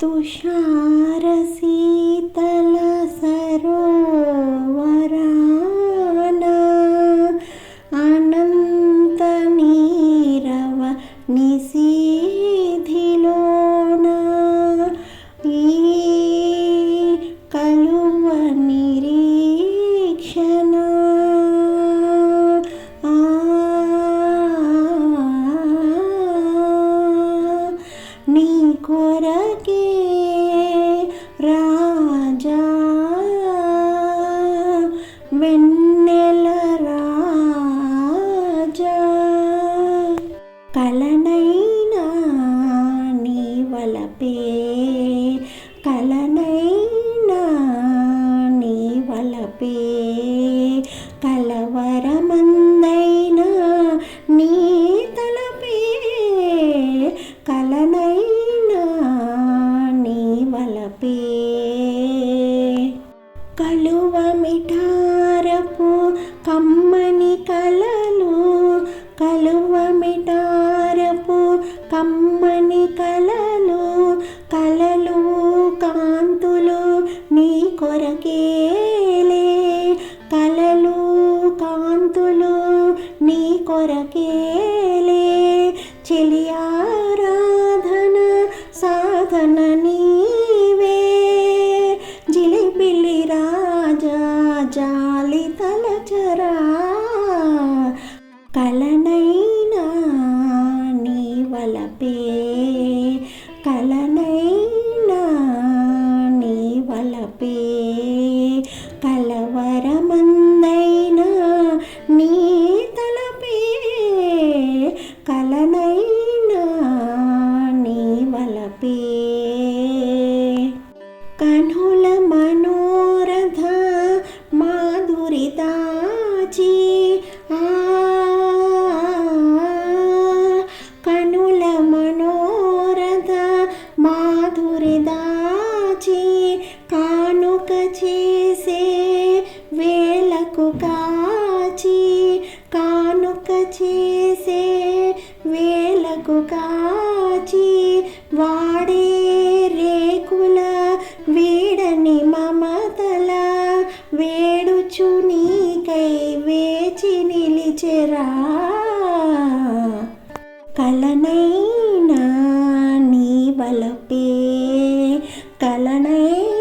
तुषारशीतलसरो अनन्तनीरव अनन्तनिरव కొరకే రాజా. వెన్నెల రాజా. కలనైనా నీ వలపే. కలనైనా నీ వలపే. మిఠారపు కమ్మని కలలు కలువ మిఠారపు కమ్మని కలలు కలలు కాంతులు నీ కొరకేలే. కలలు కాంతులు నీ కొరకేలే. చెలియా జాలి తల కాచి కానుక చేసే వేలకు కాచి వాడే రేకుల వీడని మమతల వేడుచు నీకై వేచి నిలిచెరా. కలనైనా నీ వలపే కలనైనా